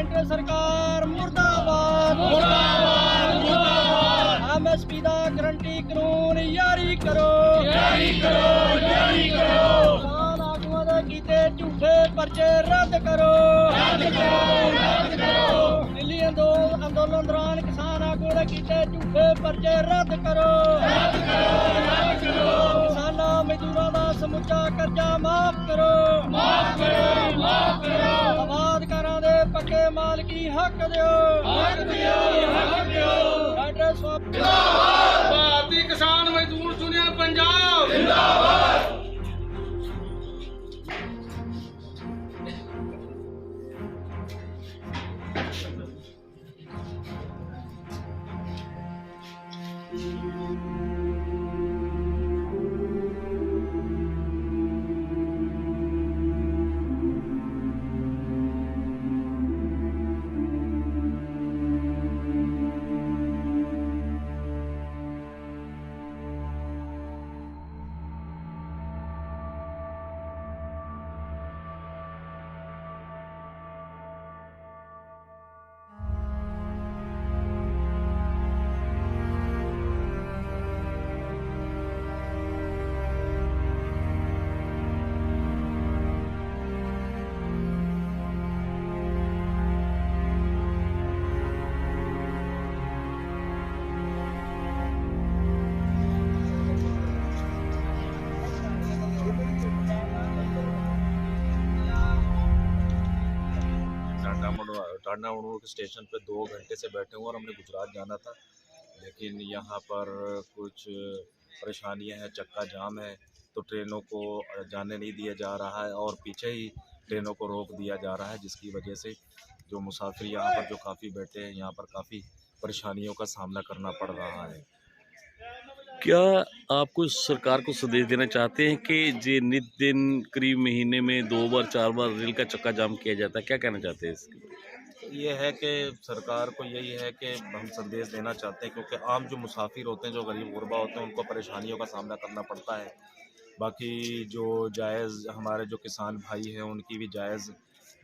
Centre ਸਰਕਾਰ ਮੁਰਦਾਬਾਦ। ਮੁਰਦਾਬਾਦ ਮੁਰਦਾਬਾਦ। ਐਮਐਸਪੀ ਦਾ ਗਰੰਟੀ ਕਾਨੂੰਨ ਯਾਰੀ ਕਰੋ। ਯਾਰੀ ਕਰੋ ਯਾਰੀ ਕਰੋ। ਕਿਸਾਨ ਆਗੂਆਂ ਦੇ ਕੀਤੇ ਝੂਠੇ ਪਰਚੇ ਰੱਦ ਕਰੋ। ਰੱਦ ਕਰੋ ਰੱਦ ਕਰੋ। ਦਿੱਲੀ ਅੰਦੋਲਨ ਅੰਦੋਲਨ ਦੌਰਾਨ ਕਿਸਾਨ ਆਗੂਆਂ ਦੇ ਕੀਤੇ ਝੂਠੇ ਪਰਚੇ ਰੱਦ ਕਰੋ। ਰੱਦ ਕਰੋ ਰੱਦ ਕਰੋ। ਕਿਸਾਨਾਂ ਮਜ਼ਦੂਰਾਂ ਦਾ ਸਮੁੱਚਾ ਕਰਜ਼ਾ ਮਾਫ ਕਰੋ। ਮਾਫ ਕਰੋ ਮਾਫ ਕਰੋ। ਮਾਲਕੀ ਹੱਕ ਦਿਓ ਹੱਕ ਦਿਓ ਹੱਕ टाटा मोड़ स्टेशन पे दो घंटे से बैठे हुए और हमने गुजरात जाना था। लेकिन यहाँ पर कुछ परेशानियाँ हैं, चक्का जाम है तो ट्रेनों को जाने नहीं दिया जा रहा है और पीछे ही ट्रेनों को रोक दिया जा रहा है, जिसकी वजह से जो मुसाफिर यहाँ पर जो काफ़ी बैठे हैं, यहाँ पर काफ़ी परेशानियों का सामना करना पड़ रहा है। क्या आपको सरकार को संदेश देना चाहते हैं कि जे नित दिन, करीब महीने में दो बार, चार बार रेल का चक्का जाम किया जाता है? क्या कहना चाहते हैं इसके? ये है कि सरकार को यही है कि हम संदेश देना चाहते हैं, क्योंकि आम जो मुसाफिर होते हैं, जो गरीब गुरबा होते हैं, उनको परेशानियों का सामना करना पड़ता है। बाकी जो जायज़, हमारे जो किसान भाई हैं, उनकी भी जायज़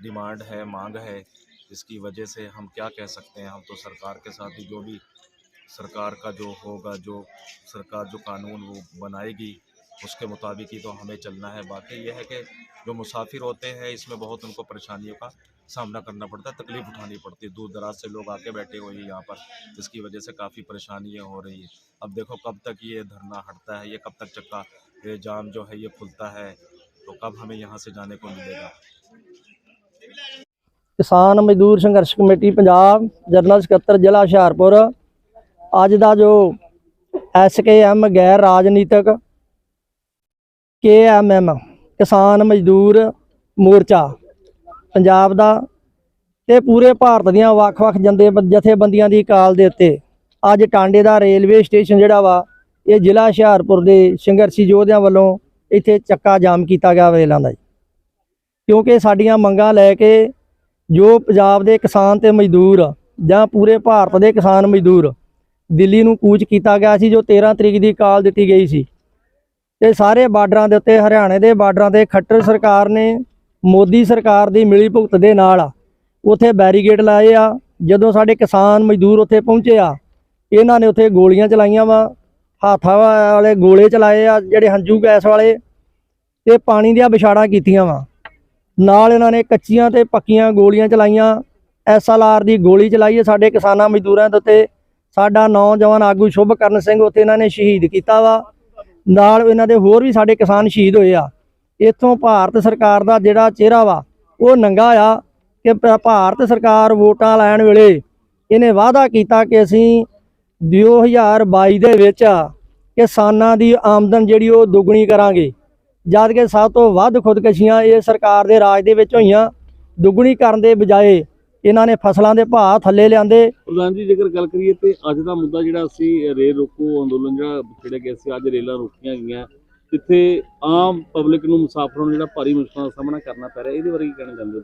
डिमांड है, मांग है। इसकी वजह से हम क्या कह सकते हैं? हम तो सरकार के साथ ही जो भी सरकार का जो होगा, जो सरकार, जो कानून वो बनाएगी, उसके मुताबिक ही तो हमें चलना है। बाकी यह है कि जो मुसाफिर होते हैं, इसमें बहुत उनको परेशानियों का सामना करना पड़ता है तकलीफ उठानी पड़ती है दूर दराज से लोग आके बैठे हुए हैं यहाँ पर जिसकी वजह से काफ़ी परेशानियाँ हो रही है अब देखो कब तक ये धरना हटता है ये कब तक चक्का ये जाम जो है ये खुलता है तो कब हमें यहाँ से जाने को मिलेगा ਕਿਸਾਨ ਮਜ਼ਦੂਰ ਸੰਘਰਸ਼ ਕਮੇਟੀ ਪੰਜਾਬ ਜਨਰਲ ਸਕੱਤਰ ਜ਼ਿਲ੍ਹਾ ਹੁਸ਼ਿਆਰਪੁਰ ਅੱਜ ਦਾ ਜੋ ਐਸਕੇਐਮ ਗੈਰ ਰਾਜਨੀਤਿਕ ਕੇਐਮਐਮ ਕਿਸਾਨ ਮਜ਼ਦੂਰ ਮੋਰਚਾ ਪੰਜਾਬ ਦਾ ਤੇ ਪੂਰੇ ਭਾਰਤ ਦੀਆਂ ਵੱਖ-ਵੱਖ ਜੰਦੇ ਜਥੇਬੰਦੀਆਂ ਦੀ ਕਾਲ ਦੇ ਉੱਤੇ ਅੱਜ ਟਾਂਡੇ ਦਾ ਰੇਲਵੇ ਸਟੇਸ਼ਨ ਜਿਹੜਾ ਵਾ, ਇਹ ਜ਼ਿਲ੍ਹਾ ਹੁਸ਼ਿਆਰਪੁਰ ਦੇ ਸੰਘਰਸ਼ੀ ਯੋਧਿਆਂ ਵੱਲੋਂ ਇੱਥੇ ਚੱਕਾ ਜਾਮ ਕੀਤਾ ਗਿਆ ਰੇਲਾਂ ਦਾ ਕਿਉਂਕਿ ਸਾਡੀਆਂ ਮੰਗਾਂ ਲੈ ਕੇ ਜੋ ਪੰਜਾਬ ਦੇ ਕਿਸਾਨ ਤੇ ਮਜ਼ਦੂਰ ਜਾਂ ਪੂਰੇ ਭਾਰਤ ਦੇ ਕਿਸਾਨ ਮਜ਼ਦੂਰ ਦਿੱਲੀ ਨੂੰ ਕੂਚ ਕੀਤਾ ਗਿਆ ਸੀ, ਜੋ 13 ਤਰੀਕ ਦੀ ਕਾਲ ਦਿੱਤੀ ਗਈ ਸੀ। ਤੇ ਸਾਰੇ ਬਾਰਡਰਾਂ ਦੇ ਉੱਤੇ, ਹਰਿਆਣੇ ਦੇ ਬਾਰਡਰਾਂ ਤੇ ਖੱਟਰ ਸਰਕਾਰ ਨੇ ਮੋਦੀ ਸਰਕਾਰ ਦੀ ਮਿਲੀ ਭੁਗਤ ਦੇ ਨਾਲ ਉੱਥੇ ਬੈਰੀਗੇਡ ਲਾਏ ਆ, ਜਦੋਂ ਸਾਡੇ ਕਿਸਾਨ ਮਜ਼ਦੂਰ ਉੱਥੇ ਪਹੁੰਚੇ ਆ, ਇਹਨਾਂ ਨੇ ਉੱਥੇ ਗੋਲੀਆਂ ਚਲਾਈਆਂ ਵਾ, ਹਾਥਾਂ ਵਾਲੇ ਗੋਲੇ ਚਲਾਏ ਆ, ਜਿਹੜੇ ਹੰਝੂ ਗੈਸ ਵਾਲੇ, ਤੇ ਪਾਣੀ ਦੀਆਂ ਵਿਛਾੜਾਂ ਕੀਤੀਆਂ ਵਾ। ਨਾਲ ਇਹਨਾਂ ਨੇ ਕੱਚੀਆਂ ਤੇ ਪੱਕੀਆਂ ਗੋਲੀਆਂ ਚਲਾਈਆਂ ਐਸਐਲਆਰ ਦੀ ਗੋਲੀ ਚਲਾਈ ਹੈ ਸਾਡੇ ਕਿਸਾਨਾਂ ਮਜ਼ਦੂਰਾਂ ਦੇ ਉੱਤੇ, ਸਾਡਾ ਨੌਜਵਾਨ ਆਗੂ ਸ਼ੁਭਕਰਨ ਸਿੰਘ ਉੱਥੇ ਇਹਨਾਂ ਨੇ ਸ਼ਹੀਦ ਕੀਤਾ ਵਾ। ਨਾਲ ਇਹਨਾਂ ਦੇ ਹੋਰ ਵੀ ਸਾਡੇ ਕਿਸਾਨ ਸ਼ਹੀਦ ਹੋਏ ਆ। ਇੱਥੋਂ ਭਾਰਤ ਸਰਕਾਰ ਦਾ ਜਿਹੜਾ ਚਿਹਰਾ ਵਾ, ਉਹ ਨੰਗਾ ਆ ਕਿ ਭਾਰਤ ਸਰਕਾਰ ਵੋਟਾਂ ਲੈਣ ਵੇਲੇ ਇਹਨੇ ਵਾਅਦਾ ਕੀਤਾ ਕਿ ਅਸੀਂ 2022 ਦੇ ਵਿੱਚ ਕਿਸਾਨਾਂ ਦੀ ਆਮਦਨ ਜਿਹੜੀ ਉਹ ਦੁੱਗਣੀ ਕਰਾਂਗੇ। ਜਦ ਕਿ ਸਭ ਤੋਂ ਵੱਧ ਖੁਦਕਸ਼ੀਆਂ ਇਹ ਸਰਕਾਰ ਦੇ ਰਾਜ ਦੇ ਵਿੱਚ ਹੋਈਆਂ ਦੁੱਗਣੀ ਕਰਨ ਦੇ ਬਜਾਏ ਇਹਨਾਂ ਨੇ ਫਸਲਾਂ ਦੇ ਭਾਅ ਥੱਲੇ ਲਿਆਂਦੇ। ਪ੍ਰਧਾਨ ਜੀ, ਜੇਕਰ ਗੱਲ ਕਰੀਏ ਤੇ ਅੱਜ ਦਾ ਮੁੱਦਾ ਜਿਹੜਾ ਅਸੀਂ ਰੇਲ ਰੋਕੋ ਅੰਦੋਲਨ ਜਿਹੜਾ ਛੇੜਿਆ ਗਿਆ ਸੀ, ਅੱਜ ਰੇਲਾਂ ਰੋਕੀਆਂ ਗਈਆਂ। ਜਿੱਥੇ ਆਮ ਪਬਲਿਕ ਨੂੰ ਮੁਸਾਫਰਾਂ ਨੂੰ ਜਿਹੜਾ ਭਾਰੀ ਮੁਸ਼ਕਲਾਂ ਦਾ ਸਾਹਮਣਾ ਕਰਨਾ ਪੈ ਰਿਹਾ ਇਹਦੇ ਬਾਰੇ ਕੀ ਕਹਿਣਾ ਚਾਹੁੰਦੇ ਹੋ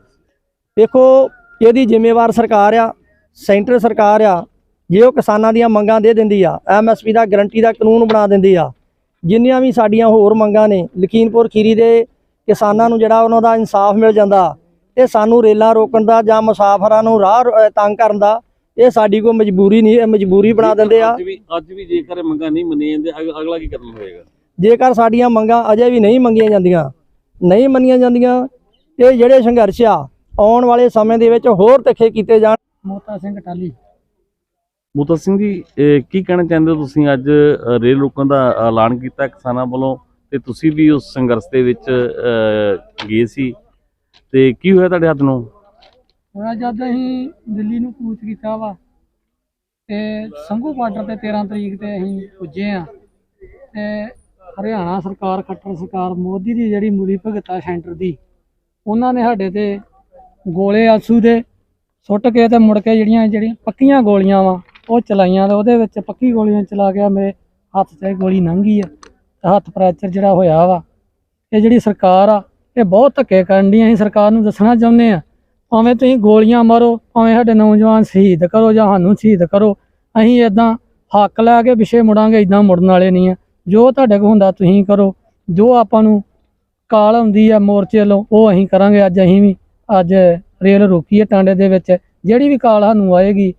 ਦੇਖੋ ਇਹਦੀ ਜ਼ਿੰਮੇਵਾਰ ਸਰਕਾਰ ਆ ਸੈਂਟਰ ਸਰਕਾਰ ਆ ਜੇ ਉਹ ਕਿਸਾਨਾਂ ਦੀਆਂ ਮੰਗਾਂ ਦੇ ਦਿੰਦੀ ਆ ਐਮਐਸਪੀ ਦਾ ਗਰੰਟੀ ਦਾ ਕਾਨੂੰਨ ਬਣਾ ਦਿੰਦੀ ਆ ਜਿੰਨੀਆਂ ਵੀ ਸਾਡੀਆਂ ਹੋਰ ਮੰਗਾਂ ਨੇ ਲਖੀਮਪੁਰ ਖੀਰੀ ਦੇ ਕਿਸਾਨਾਂ ਨੂੰ ਜਿਹੜਾ ਉਹਨਾਂ ਦਾ ਇਨਸਾਫ ਮਿਲ ਜਾਂਦਾ ਤੇ ਸਾਨੂੰ ਰੇਲਾਂ ਰੋਕਣ ਦਾ ਜਾਂ ਮੁਸਾਫਰਾਂ ਨੂੰ ਰਾਹ ਤੰਗ ਕਰਨ ਦਾ ਇਹ ਸਾਡੀ ਕੋਈ ਮਜਬੂਰੀ ਨਹੀਂ ਇਹ ਮਜਬੂਰੀ ਬਣਾ ਦਿੰਦੇ ਆ। ਅੱਜ ਵੀ ਅੱਜ ਵੀ ਜੇਕਰ ਇਹ ਮੰਗਾਂ ਨਹੀਂ ਮੰਨੀਆਂ ਅਗ- ਅਗਲਾ ਕੀ ਕਰਨਾ ਹੋਏਗਾ? ਜੇਕਰ ਸਾਡੀਆਂ ਮੰਗਾਂ ਅਜੇ ਵੀ ਨਹੀਂ ਮੰਗੀਆਂ ਜਾਂਦੀਆਂ ਨਹੀਂ ਮੰਨੀਆਂ ਜਾਂਦੀਆਂ ਤੇ ਜਿਹੜੇ ਸੰਘਰਸ਼ ਆ ਆਉਣ ਵਾਲੇ ਸਮੇਂ ਦੇ ਵਿੱਚ ਹੋਰ ਤਿੱਖੇ ਕੀਤੇ ਜਾਣ। ਮੋਤਾ ਸਿੰਘ ਟਾਲੀ ਮੋਤਾ ਸਿੰਘ ਜੀ ਕੀ ਕਹਿਣਾ ਚਾਹੁੰਦੇ ਹੋ ਤੁਸੀਂ? ਅੱਜ ਰੇਲ ਰੋਕਣ ਦਾ ਐਲਾਨ ਕੀਤਾ ਕਿਸਾਨਾਂ ਵੱਲੋਂ ਤੇ ਤੁਸੀਂ ਵੀ ਉਸ ਸੰਘਰਸ਼ ਦੇ ਵਿੱਚ ਗਏ ਸੀ। ਤੇ ਕੀ ਹੋਇਆ ਤੁਹਾਡੇ ਹੱਥ ਨੂੰ? ਹੋਇਆ ਜਦ ਅਸੀਂ ਦਿੱਲੀ ਨੂੰ ਕੂਚ ਕੀਤਾ ਵਾ ਤੇ ਸੰਘੂ ਬਾਰਡਰ ਤੇ 13 ਤਰੀਕ ਤੇ ਅਸੀਂ ਪੁੱਜੇ ਆ ਤੇ ਹਰਿਆਣਾ ਸਰਕਾਰ ਖੱਟਰ ਸਰਕਾਰ, ਮੋਦੀ ਦੀ ਜਿਹੜੀ ਮੂਲੀ ਭਗਤ ਆ ਸੈਂਟਰ ਦੀ, ਉਹਨਾਂ ਨੇ ਸਾਡੇ ਤੇ ਗੋਲੇ ਆਸੂ ਦੇ, ਸੁੱਟ ਕੇ ਤੇ ਮੁੜ ਕੇ ਜਿਹੜੀਆਂ ਜਿਹੜੀਆਂ ਪੱਕੀਆਂ ਗੋਲੀਆਂ ਵਾ, ਉਹ ਚਲਾਈਆਂ ਤੇ ਉਹਦੇ ਵਿੱਚ ਪੱਕੀ ਗੋਲੀਆਂ ਚਲਾ ਗਿਆ ਮੇਰੇ ਹੱਥ 'ਚ ਗੋਲੀ ਲੰਘੀ ਆ, ਤੇ ਹੱਥ ਫ੍ਰੈਕਚਰ ਜਿਹੜਾ ਹੋਇਆ ਵਾ, ਇਹ ਜਿਹੜੀ ਸਰਕਾਰ ਆ, ਇਹ ਬਹੁਤ ਧੱਕੇ ਕਰਨ ਦੀ ਅਸੀਂ ਸਰਕਾਰ ਨੂੰ ਦੱਸਣਾ ਚਾਹੁੰਦੇ ਆ, ਭਾਵੇਂ ਤੁਸੀਂ ਗੋਲੀਆਂ ਮਾਰੋ, ਭਾਵੇਂ ਸਾਡੇ ਨੌਜਵਾਨ ਸ਼ਹੀਦ ਕਰੋ ਜਾਂ ਸਾਨੂੰ ਸ਼ਹੀਦ ਕਰੋ, ਅਸੀਂ ਇਦਾਂ ਹੱਕ ਲੈ ਕੇ ਪਿੱਛੇ ਮੁੜਾਂਗੇ ਇਦਾਂ ਮੁੜਨ ਵਾਲੇ ਨਹੀਂ ਆ। ਜੋ ਤੁਹਾਡੇ ਕੋਲ ਹੁੰਦਾ ਤੁਸੀਂ ਕਰੋ। ਜੋ ਆਪਾਂ ਨੂੰ ਕਾਲ ਹੁੰਦੀ ਆ ਮੋਰਚੇ ਵੱਲੋਂ, ਉਹ ਅਸੀਂ ਕਰਾਂਗੇ। ਅੱਜ ਅਸੀਂ ਵੀ ਅੱਜ ਰੇਲ ਰੋਕੀ ਹੈ ਟਾਂਡੇ ਦੇ ਵਿੱਚ। ਜਿਹੜੀ ਵੀ ਕਾਲ ਸਾਨੂੰ ਆਏਗੀ